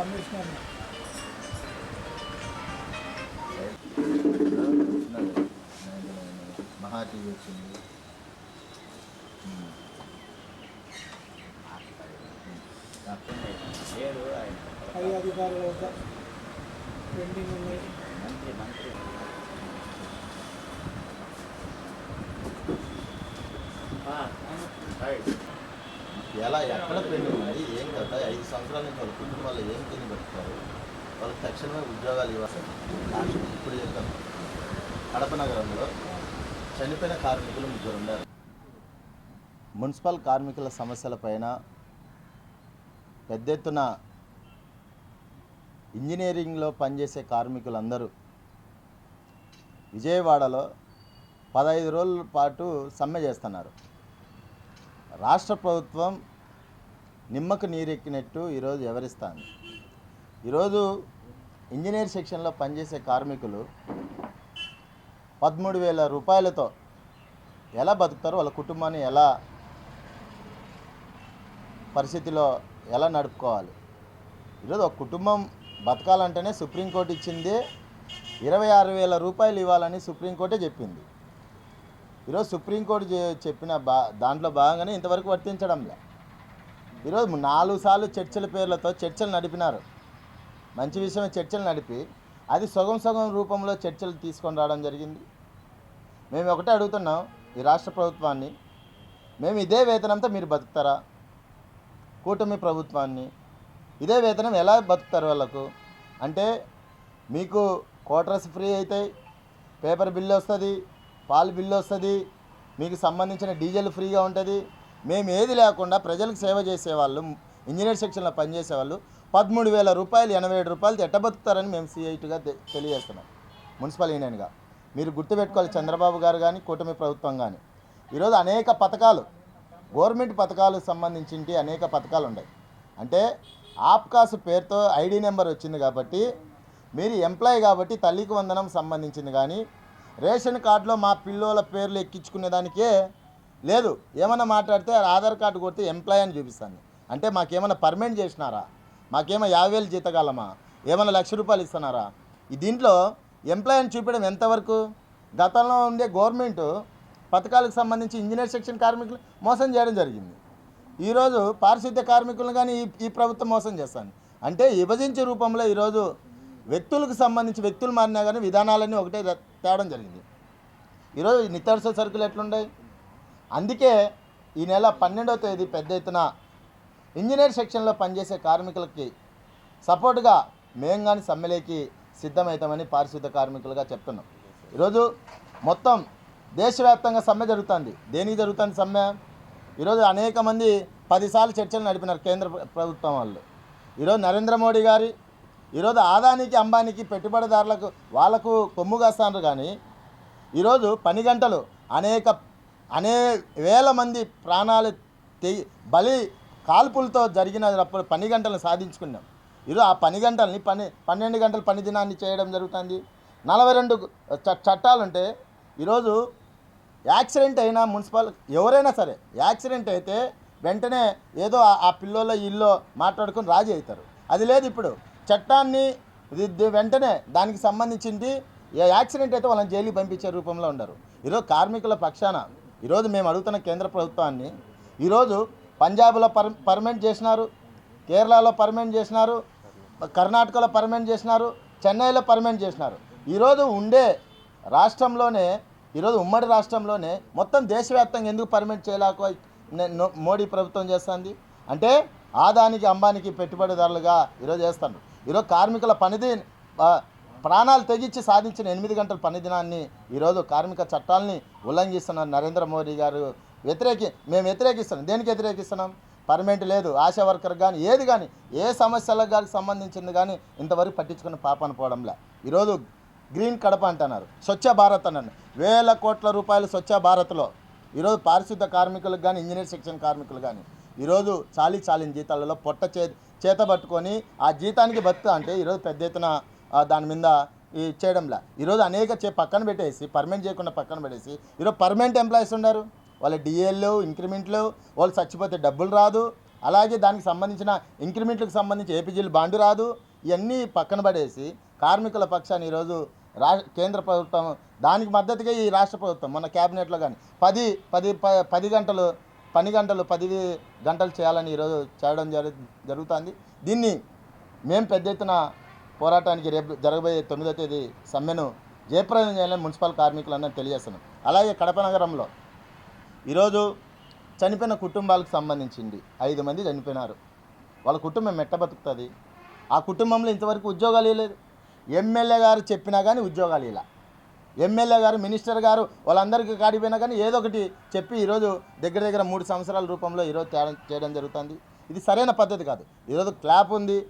Commissioner మహా TV వచ్చింది లేదు ఆయన పై అధికారుల వద్ద పెండింగ్ ఉన్నాయి మంత్రి మంత్రి ఆ, రైట్. ఎలా ఎక్కడ పెళ్ళి ఉన్నాయి ఏం కదా ఐదు సంవత్సరాల నుంచి వాళ్ళ కుటుంబాలు ఏం తిని పెడతారు వాళ్ళకి తక్షణమే ఉద్యోగాలు ఇవ్వాలి. లాస్ట్ ఇప్పుడు చెప్తాం కడప నగరంలో చనిపోయిన కార్మికులు ముగ్గురు ఉన్నారు. మున్సిపల్ కార్మికుల సమస్యలపైన పెద్ద ఎత్తున ఇంజనీరింగ్లో పనిచేసే కార్మికులందరూ విజయవాడలో పదహైదు రోజుల పాటు సమ్మె చేస్తున్నారు. రాష్ట్ర ప్రభుత్వం నిమ్మకు నీరెక్కినట్టు ఈరోజు వివరిస్తాను ఈరోజు ఇంజనీర్ సెక్షన్లో పనిచేసే కార్మికులు పదమూడు వేల రూపాయలతో ఎలా బతుకుతారో? వాళ్ళ కుటుంబాన్ని ఎలా పరిస్థితిలో ఎలా నడుపుకోవాలి? ఈరోజు ఒక కుటుంబం బతకాలంటేనే సుప్రీంకోర్టు ఇచ్చింది. ఇరవై ఆరు వేల రూపాయలు ఇవ్వాలని సుప్రీంకోర్టే చెప్పింది. ఈరోజు సుప్రీంకోర్టు చెప్పిన బా దాంట్లో భాగంగానే ఇంతవరకు వర్తించడంలే. ఈరోజు నాలుగు సార్లు చర్చల పేర్లతో చర్చలు నడిపినారు. మంచి విషయమే చర్చలు నడిపి అది సగం సగం రూపంలో చర్చలు తీసుకొని రావడం జరిగింది. మేము ఒకటే అడుగుతున్నాం ఈ రాష్ట్ర ప్రభుత్వాన్ని మేము ఇదే వేతనంతో మీరు బతుకుతారా? కూటమి ప్రభుత్వాన్ని ఇదే వేతనం ఎలా బతుకుతారు వాళ్ళకు? అంటే మీకు క్వార్టర్స్ ఫ్రీ అవుతాయి పేపర్ బిల్లు వస్తుంది పాలు బిల్లు వస్తుంది మీకు సంబంధించిన డీజిల్ ఫ్రీగా ఉంటుంది. మేము ఏది లేకుండా ప్రజలకు సేవ చేసేవాళ్ళు ఇంజనీర్ సెక్షన్లో పనిచేసే వాళ్ళు పదమూడు వేల రూపాయలు ఎనభై ఏడు రూపాయలు ఎట్ట బతుకుతారని మేము సిఐటిగా తెలియజేస్తున్నాం. మున్సిపల్ యూనియన్గా మీరు గుర్తుపెట్టుకోవాలి చంద్రబాబు గారు కానీ కూటమి ప్రభుత్వం కానీ ఈరోజు అనేక పథకాలు గవర్నమెంట్ పథకాలకు సంబంధించి అనేక పథకాలు ఉన్నాయి. అంటే ఆప్కాస్ పేరుతో ఐడి నెంబర్ వచ్చింది కాబట్టి మీరు ఎంప్లాయ్ కాబట్టి తల్లికి వందనం సంబంధించింది కానీ రేషన్ కార్డులో మా పిల్లోల పేర్లు ఎక్కించుకునేదానికే లేదు. ఏమైనా మాట్లాడితే ఆధార్ కార్డు కొడితే ఎంప్లాయ్ అని చూపిస్తాను అంటే మాకేమైనా పర్మనెంట్ చేసినారా? మాకేమో యాభై వేలు జీతకాలమా ఏమైనా లక్ష రూపాయలు ఇస్తున్నారా? ఈ దీంట్లో ఎంప్లాయ్ అని చూపించడం ఎంతవరకు? గతంలో ఉండే గవర్నమెంట్ పథకాలకు సంబంధించి ఇంజనీర్ సెక్షన్ కార్మికులు మోసం చేయడం జరిగింది. ఈరోజు పారిశుద్ధ్య కార్మికులను కానీ ఈ ఈ ప్రభుత్వం మోసం చేస్తాను అంటే విభజించే రూపంలో ఈరోజు వ్యక్తులకు సంబంధించి వ్యక్తులు మారినా కానీ విధానాలన్నీ ఒకటే ర- తేవడం జరిగింది. ఈరోజు ఈ నిత్యావసర సరుకులు ఎట్లున్నాయి అందుకే ఈ నెల పన్నెండవ తేదీ పెద్ద ఎత్తున ఇంజనీర్ సెక్షన్లో పనిచేసే కార్మికులకి సపోర్ట్గా మేము కానీ సమ్మెలేకి సిద్ధమవుతామని పారిశుద్ధ కార్మికులుగా చెప్తున్నాం. ఈరోజు మొత్తం దేశవ్యాప్తంగా సమ్మె జరుగుతుంది. దేనికి జరుగుతుంది సమ్మె? ఈరోజు అనేక మంది పదిసార్లు చర్చలు నడిపినారు కేంద్ర ప్రభుత్వం వాళ్ళు. ఈరోజు నరేంద్ర మోడీ గారి ఈరోజు ఆదానికి అంబానికి పెట్టుబడిదారులకు వాళ్ళకు కొమ్ము కాస్తాను కానీ ఈరోజు పని గంటలు అనేక అనే వేల మంది ప్రాణాలు తెగి బలి కాల్పులతో జరిగినప్పుడు పని గంటలను సాధించుకున్నాం. ఈరోజు ఆ పని గంటల్ని పని పన్నెండు గంటల పని దినాన్ని చేయడం జరుగుతుంది. నలభై రెండు చ- చట్టాలు ఉంటే ఈరోజు యాక్సిడెంట్ అయినా మున్సిపల్ ఎవరైనా సరే యాక్సిడెంట్ అయితే వెంటనే ఏదో ఆ- ఆ పిల్లోలో ఇల్లో మాట్లాడుకొని రాజీ అవుతారు. అది లేదు ఇప్పుడు. చట్టాన్ని ఇది వెంటనే దానికి సంబంధించింది ఏ యాక్సిడెంట్ అయితే వాళ్ళని జైలుకి పంపించే రూపంలో ఉండరు ఈరోజు కార్మికుల పక్షాన ఈరోజు మేము అడుగుతున్న కేంద్ర ప్రభుత్వాన్ని ఈరోజు పంజాబ్లో పర్ పర్మనెంట్ చేసినారు కేరళలో పర్మనెంట్ చేసినారు కర్ణాటకలో పర్మనెంట్ చేసినారు చెన్నైలో పర్మనెంట్ చేసినారు. ఈరోజు ఉండే రాష్ట్రంలోనే ఈరోజు ఉమ్మడి రాష్ట్రంలోనే మొత్తం దేశవ్యాప్తంగా ఎందుకు పర్మనెంట్ చేయలేక నో- మోడీ ప్రభుత్వం చేస్తుంది? అంటే ఆదానికి అంబానికి పెట్టుబడిదారులుగా ఈరోజు చేస్తాను ఈరోజు కార్మికుల పనిది ప్రాణాలు తెగించి సాధించిన ఎనిమిది గంటల పని దినాన్ని ఈరోజు కార్మిక చట్టాలని ఉల్లంఘిస్తున్నారు నరేంద్ర మోడీ గారు. వ్యతిరేకి మేము వ్యతిరేకిస్తున్నాం. దేనికి వ్యతిరేకిస్తున్నాం? పర్మనెంట్ లేదు. ఆశా వర్కర్ కానీ ఏది కానీ ఏ సమస్యలకు కానీ సంబంధించింది కానీ ఇంతవరకు పట్టించుకున్న పాపను పోవడంలే. ఈరోజు గ్రీన్ కడప అంటున్నారు. స్వచ్ఛ భారత్ అన్నారు వేల కోట్ల రూపాయలు స్వచ్ఛ భారత్లో. ఈరోజు పారిశుద్ధ కార్మికులకు కానీ ఇంజనీర్ సెక్షన్ కార్మికులు కానీ ఈరోజు చాలీ చాలిన జీతాలలో పొట్ట చే చేత పట్టుకొని ఆ జీతానికి బతుకుతా అంటే ఈరోజు పెద్ద ఎత్తున దాని మీద ఈ చేయడంలా. ఈరోజు అనేక చే పక్కన పెట్టేసి పర్మనెంట్ చేయకుండా పక్కన పెట్టేసి ఈరోజు పర్మనెంట్ ఎంప్లాయీస్ ఉన్నారు. వాళ్ళ డిఏలు ఇంక్రిమెంట్లు వాళ్ళు చచ్చిపోతే డబ్బులు రాదు. అలాగే దానికి సంబంధించిన ఇంక్రిమెంట్లకు సంబంధించి ఏపీజీలు బాండు రాదు. ఇవన్నీ పక్కన పడేసి కార్మికుల పక్షాన్ని ఈరోజు రా కేంద్ర ప్రభుత్వం దానికి మద్దతుగా ఈ రాష్ట్ర ప్రభుత్వం మన క్యాబినెట్లో కానీ పది పది ప- పది గంటలు పని గంటలు పది గంటలు చేయాలని ఈరోజు చేయడం జరు జరుగుతుంది. దీన్ని మేము పెద్ద ఎత్తున పోరాటానికి రేపు జరగబోయే తొమ్మిదో తేదీ సమ్మెను జయప్రదం చేయాలని మున్సిపల్ కార్మికులందరూ తెలియజేస్తున్నాం. అలాగే కడప నగరంలో ఈరోజు చనిపోయిన కుటుంబాలకు సంబంధించింది ఐదు మంది చనిపోయినారు. వాళ్ళ కుటుంబం ఎట్ట బతుకుతుంది? ఆ కుటుంబంలో ఇంతవరకు ఉద్యోగాలు ఇవ్వలేదు ఎమ్మెల్యే గారు చెప్పినా కానీ ఉద్యోగాలు ఇలా ఎమ్మెల్యే గారు మినిస్టర్ గారు వాళ్ళందరికీ కాడిపోయినా కానీ ఏదో ఒకటి చెప్పి ఈరోజు దగ్గర దగ్గర మూడు సంవత్సరాల రూపంలో ఈరోజు తేడం చేయడం జరుగుతుంది. ఇది సరైన పద్ధతి కాదు. ఈరోజు క్లాప్ ఉంది.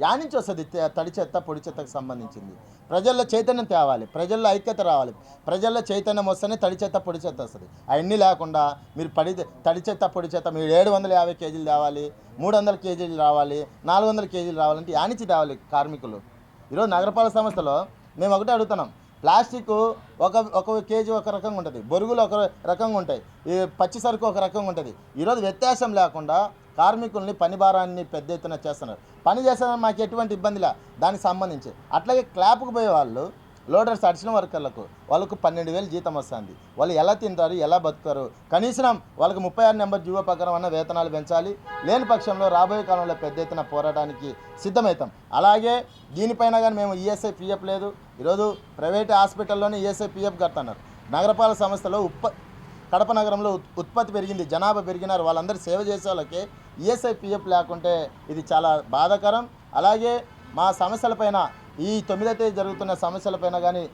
యానించి వస్తుంది తే- తడి చెత్త పొడి చెత్తకు సంబంధించింది. ప్రజల్లో చైతన్యం తేవాలి. ప్రజల్లో ఐక్యత రావాలి. ప్రజల్లో చైతన్యం వస్తేనే తడి చెత్త పొడి చెత్త వస్తుంది. అవన్నీ లేకుండా మీరు పడి తడి చెత్త పొడి చెత్త మీరు ఏడు వందల యాభై కేజీలు తేవాలి మూడు వందల కేజీలు రావాలి నాలుగు వందల కేజీలు రావాలంటే యానించి తేవాలి కార్మికులు. ఈరోజు నగరపాలక సంస్థలో మేము ఒకటే అడుగుతున్నాం. ప్లాస్టిక్ ఒక ఒక కేజీ ఒక రకంగా ఉంటుంది. బొరుగులు ఒక రకంగా ఉంటాయి. ఈ పచ్చి సరుకు ఒక రకంగా ఉంటుంది. ఈరోజు వ్యత్యాసం లేకుండా కార్మికుల్ని పని భారాన్ని పెద్ద ఎత్తున చేస్తున్నారు. పని చేసిన మాకు ఎటువంటి ఇబ్బంది లే. దానికి సంబంధించి. అట్లాగే క్లాప్కి పోయే వాళ్ళు లోడర్స్ అడిషనల్ వర్కర్లకు వాళ్ళకు పన్నెండు వేలు జీతం వస్తుంది. వాళ్ళు ఎలా తింటారు ఎలా బతుకుతారు? కనీసం వాళ్ళకి ముప్పై ఆరు నెంబర్ జీవో ప్రకారం అన్న వేతనాలు పెంచాలి. లేని పక్షంలో రాబోయే కాలంలో పెద్ద ఎత్తున పోరాటానికి సిద్ధమవుతాం. అలాగే దీనిపైన కానీ మేము ఈఎస్ఐ పిఎఫ్ లేదు. ఈరోజు ప్రైవేట్ హాస్పిటల్లోనే ఈఎస్ఐ పిఎఫ్ కడుతున్నారు. నగరపాలక సంస్థలో ఉప్ప కడప నగరంలో ఉత్- ఉత్పత్తి పెరిగింది జనాభా పెరిగినారు. వాళ్ళందరూ సేవ చేసే వాళ్ళకి ఈఎస్ఐ పిఎఫ్ లేకుంటే ఇది చాలా బాధాకరం. అలాగే మా సమస్యలపైన ఈ తొమ్మిదో తేదీ జరుగుతున్న సమస్యలపైన కానీ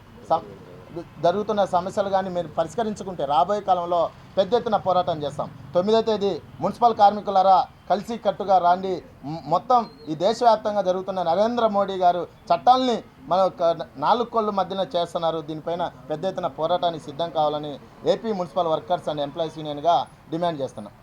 జరుగుతున్న సమస్యలు కానీ మీరు పరిష్కరించుకుంటే రాబోయే కాలంలో పెద్ద ఎత్తున పోరాటం చేస్తాం. తొమ్మిదో తేదీ మున్సిపల్ కార్మికులారా కలిసి కట్టుగా రాండి. మొత్తం ఈ దేశవ్యాప్తంగా జరుగుతున్న నరేంద్ర మోడీ గారు చట్టాలని మన నాలుగు కోళ్ళ మధ్యన చేస్తున్నారు. దీనిపైన పెద్ద ఎత్తున పోరాటానికి సిద్ధం కావాలని AP municipal workers and employees యూనియన్గా demand చేస్తున్నాం.